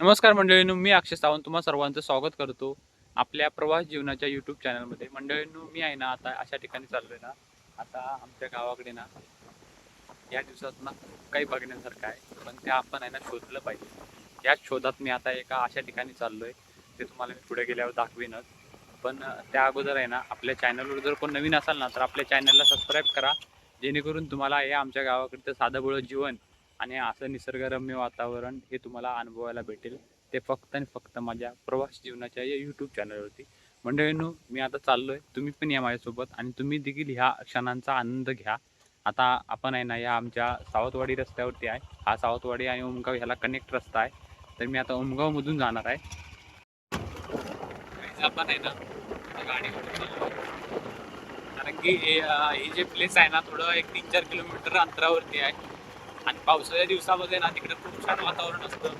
नमस्कार मंडळींनो मी अक्षय सावंत तुम्हा सर्वांचं स्वागत करतो आपल्या प्रवास जीवनाच्या यूट्यूब चॅनलमध्ये मंडळींनो मी आहे ना आता अशा ठिकाणी चाललोय ना आता आमच्या गावाकडे ना या दिवसात ना काही बघण्यासारखं आहे पण ते आपण आहे ना शोधलं पाहिजे. या शोधात मी आता एका अशा ठिकाणी चाललोय ते तुम्हाला मी पुढे गेल्यावर दाखवीनच. पण त्या अगोदर आहे ना आपल्या चॅनलवर जर कोण नवीन असाल ना तर आपल्या चॅनलला सबस्क्राईब करा जेणेकरून तुम्हाला हे आमच्या गावाकडचं साधं बुळं जीवन आणि असं निसर्गरम्य वातावरण हे तुम्हाला अनुभवायला भेटेल. ते फक्त आणि फक्त माझ्या प्रवास जीवनाच्या या यूट्यूब चॅनलवरती मंडळींनो मी आता चाललोय. तुम्ही पण या माझ्यासोबत आणि तुम्ही देखील ह्या क्षणांचा आनंद घ्या. आता आपण आहे ना या आमच्या सावतवाडी रस्त्यावरती आहे. हा सावतवाडी आणि उमगाव ह्याला कनेक्ट रस्ता आहे. तर मी आता उमगावमधून जाणार आहे. आपण आहे ना आता कारण की हे जे प्लेस आहे ना थोडं एक तीन चार किलोमीटर अंतरावरती आहे. आणि पावसाळ्या दिवसामध्ये ना तिकडे खूप छान वातावरण असतं.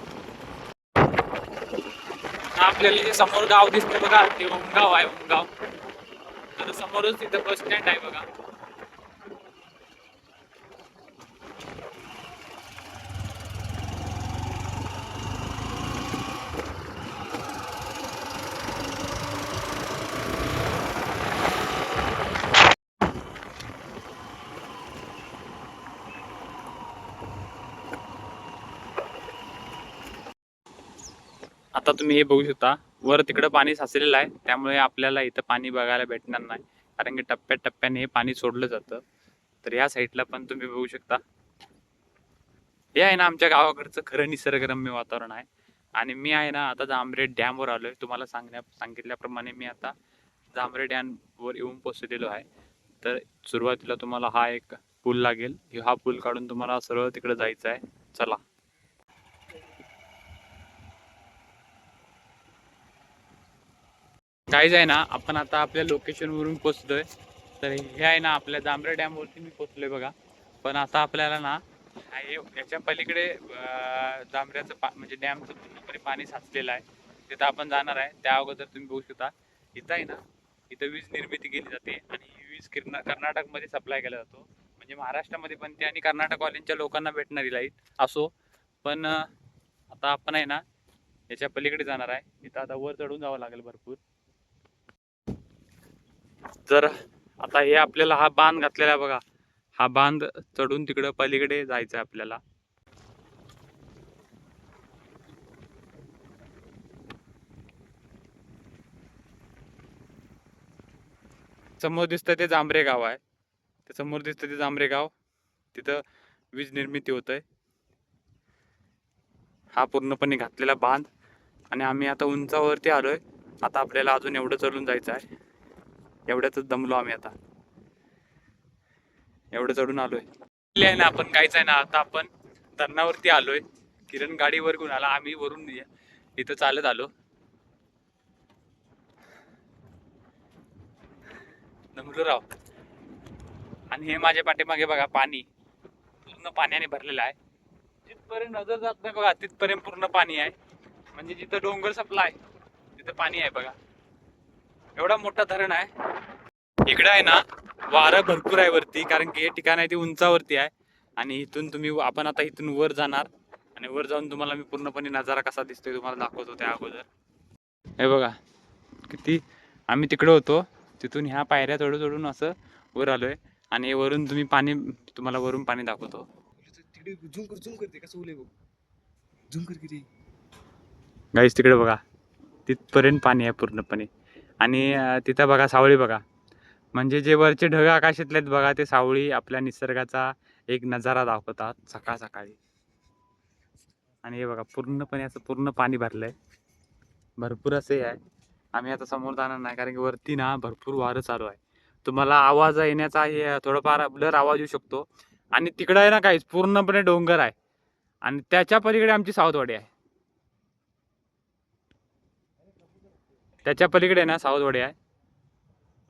आपल्याला जे समोर गाव दिसतं बघा ते उमगाव आहे उमगाव तर समोरच तिथं बस स्टँड आहे बघा. आता तुम्ही हे बघू शकता वर तिकडं पाणी साचलेलं आहे त्यामुळे आपल्याला इथं पाणी बघायला भेटणार नाही. कारण की टप्प्या टप्प्याने हे पाणी सोडलं जातं. तर या साईडला पण तुम्ही बघू शकता. हे आहे ना आमच्या गावाकडचं खरं निसर्गरम्य वातावरण आहे. आणि मी आहे ना आता जांभरे डॅमवर आलोय. तुम्हाला सांगण्या सांगितल्याप्रमाणे मी आता जांभरे डॅमवर येऊन पोचलेलो आहे. तर सुरुवातीला तुम्हाला हा एक पूल लागेल. हा पूल काढून तुम्हाला सरळ तिकडे जायचं आहे. चला. काहीच आहे ना आपण आता आपल्या लोकेशनवरून पोचलोय. तर हे आहे ना आपल्या जांभरे डॅमवरती मी पोचलोय बघा. पण आता आपल्याला ना याच्या पलीकडे जांभऱ्याचं पा म्हणजे डॅमचं पूर्णपणे पाणी साचलेलं आहे. तिथं आपण जाणार आहे. त्या अगोदर तुम्ही बघू शकता. इथं आहे ना इथं वीज निर्मिती केली जाते आणि ही वीज किरणा कर्नाटकमध्ये सप्लाय केला जातो. म्हणजे महाराष्ट्रामध्ये पण ते आणि कर्नाटकवाल्यांच्या लोकांना भेटणारी लाइट असो. पण आता आपण आहे ना याच्या पलीकडे जाणार आहे. इथं आता वर चढून जावं लागेल भरपूर. जर आता हे आपल्याला हा बांध घातलेला आहे बघा. हा बांध चढून तिकडं पलीकडे जायचं आहे आपल्याला. समोर दिसतं ते जांभरे गाव आहे. ते समोर दिसतं ते जांभरे गाव. तिथं वीज निर्मिती होत आहे हा पूर्णपणे घातलेला बांध. आणि आम्ही आता उंचावरती आलोय. आता आपल्याला अजून एवढं चढून जायचं आहे. एवढ्यातच दमलो आम्ही आता. एवढं चढून आलोय. आहे ना आपण काहीच आहे ना आता आपण धरणावरती आलोय. किरण गाडीवर घेऊन आला आम्ही वरून इथं चालत आलो. दमलो राव आणि हे माझ्या पाठीमागे बघा पाणी. पूर्ण पाण्याने भरलेलं आहे. जिथपर्यंत नजर जात नाही बघा तिथपर्यंत पूर्ण पाणी आहे. म्हणजे जिथं डोंगर सपला आहे तिथं पाणी आहे बघा. एवढा मोठा धरण आहे. इकडं आहे ना वारं भरपूर आहे वरती कारण की हे ठिकाण आहे ते उंचावरती आहे. आणि इथून तुम्ही आपण आता इथून वर जाणार. आणि वर जाऊन तुम्हाला मी पूर्णपणे नजारा कसा दिसतोय तुम्हाला दाखवतो त्या अगोदर. हे बघा किती आम्ही तिकडे होतो तिथून ह्या पायऱ्या चढून चढून असं वर आलोय. आणि वरून तुम्ही पाणी तुम्हाला वरून पाणी दाखवतो. गाईस तिकडे बघा तिथपर्यंत पाणी आहे पूर्णपणे. आणि तिथं बघा सावळी बघा. म्हणजे जे वरचे ढग आकाशातले आहेत बघा ते सावळी आपल्या निसर्गाचा एक नजारा दाखवतात सकाळ सकाळी. आणि हे बघा पूर्णपणे असं पूर्ण पाणी भरलं आहे भरपूर असे आहे. आम्ही आता समोर जाणार नाही कारण की वरती ना भरपूर वारं चालू आहे. तुम्हाला आवाज येण्याचा हे थोडंफार ब्लर आवाज येऊ शकतो. आणि तिकडं आहे ना काहीच पूर्णपणे डोंगर आहे. आणि त्याच्या पलीकडे आमची सावधवाडी आहे. त्याच्या पलीकडे ना सावधवडे आहे.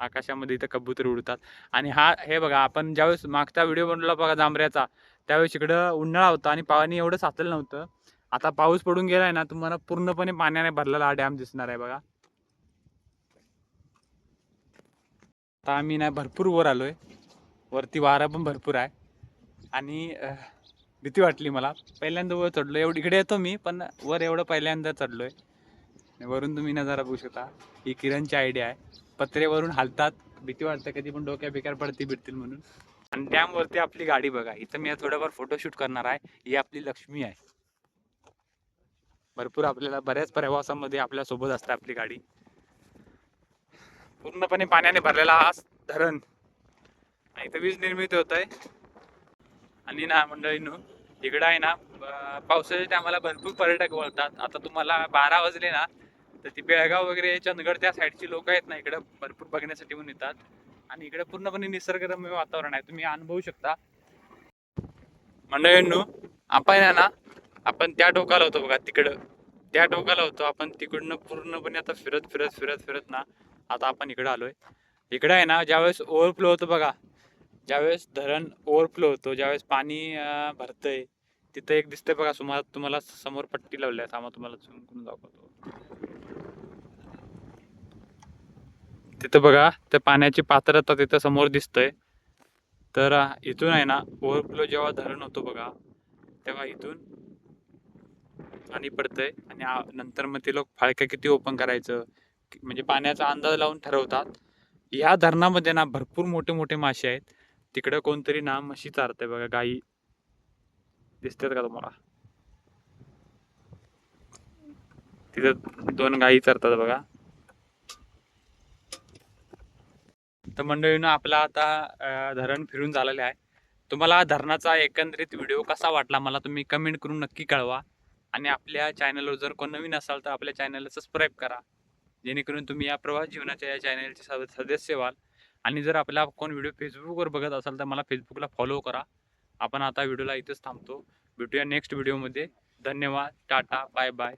आकाशामध्ये इथं कबूतर उडतात. आणि हा हे बघा आपण ज्यावेळेस मागचा व्हिडिओ बनवला बघा जांभऱ्याचा त्यावेळेस इकडं उन्हाळा होता आणि पाणी एवढं साचलेलं नव्हतं. आता पाऊस पडून गेलाय ना तुम्हाला पूर्णपणे पाण्याने भरलेला हा डॅम दिसणार आहे बघा. आता आम्ही ना भरपूर वर आलोय. वरती वारा पण भरपूर आहे. आणि भीती वाटली मला. पहिल्यांदा वर चढलो एवढं इकडे येतो मी पण वर एवढं पहिल्यांदा चढलोय. आणि वरून तुम्ही नजारा बघू शकता. ही किरणची आयडिया आहे. पत्रेवरून हालतात. भीती वाटते कधी पण डोक्या बेकार पडती बिडतील म्हणून. आणि डॅमवरती आपली गाडी बघा. इथं मी थोडंफार फोटोशूट करणार आहे. ही आपली लक्ष्मी आहे. भरपूर आपल्याला बऱ्याच प्रवासामध्ये आपल्यासोबत असते आपली गाडी. पूर्णपणे पाण्याने भरलेला हा धरण. आणि इथं वीज निर्मिती होत आहे आणि ना मंडळींनो इकडं आहे ना पावसाच्या टायमाला भरपूर पर्यटक वळतात. आता तुम्हाला बारा वाजले ना तर ती बेळगाव वगैरे चंदगड त्या साईडची लोक आहेत ना इकडं भरपूर बघण्यासाठी म्हणून येतात. आणि इकडे पूर्णपणे निसर्गरम्य वातावरण आहे. तुम्ही अनुभवू शकता. मंडळींनो आपण आहे ना आपण त्या टोकाला होतो बघा तिकडं. त्या टोकाला होतो. आपण तिकडनं पूर्णपणे आता फिरत फिरत फिरत फिरत ना आता आपण इकडं आलोय. इकडं आहे ना ज्यावेळेस ओव्हरफ्लो होतो बघा ज्यावेळेस धरण ओव्हरफ्लो होतो ज्यावेळेस पाणी भरतंय तिथं एक दिसतंय बघा तुम्हाला तुम्हाला समोर पट्टी लावली आहे. थांबा तुम्हाला करून दाखवतो. तिथं बघा त्या पाण्याची पात्रता तिथं समोर दिसतंय. तर इथून आहे ना ओव्हरफ्लो जेव्हा धरण होतो बघा तेव्हा इथून पाणी पडतंय आणि नंतर मग ते लोक फाळक्या किती ओपन करायचं म्हणजे पाण्याचा अंदाज लावून ठरवतात. या धरणामध्ये ना भरपूर मोठे मोठे मासे आहेत. तिकडं कोणतरी ना म्हशी चारते बघा गाई. दिसतात का तुम्हाला? तिथं दोन गाई चारतात बघा. तर मंडळीनं आपला आता धरण फिरून झालेलं आहे. तुम्हाला धरणाचा एकंदरीत व्हिडिओ कसा वाटला मला तुम्ही कमेंट करून नक्की कळवा. आणि आपल्या चॅनलवर जर कोण नवीन असाल तर आपल्या चॅनलला सबस्क्राईब करा. जेणेकरून तुम्ही या प्रवास जीवनाच्या या चॅनलचे सद- सदस्य व्हाल. आणि जर आपला कोण व्हिडिओ फेसबुकवर बघत असाल तर मला फेसबुकला फॉलो करा. आपण आता व्हिडिओला इथंच थांबतो. भेटूया नेक्स्ट व्हिडिओमध्ये धन्यवाद. टाटा. Bye bye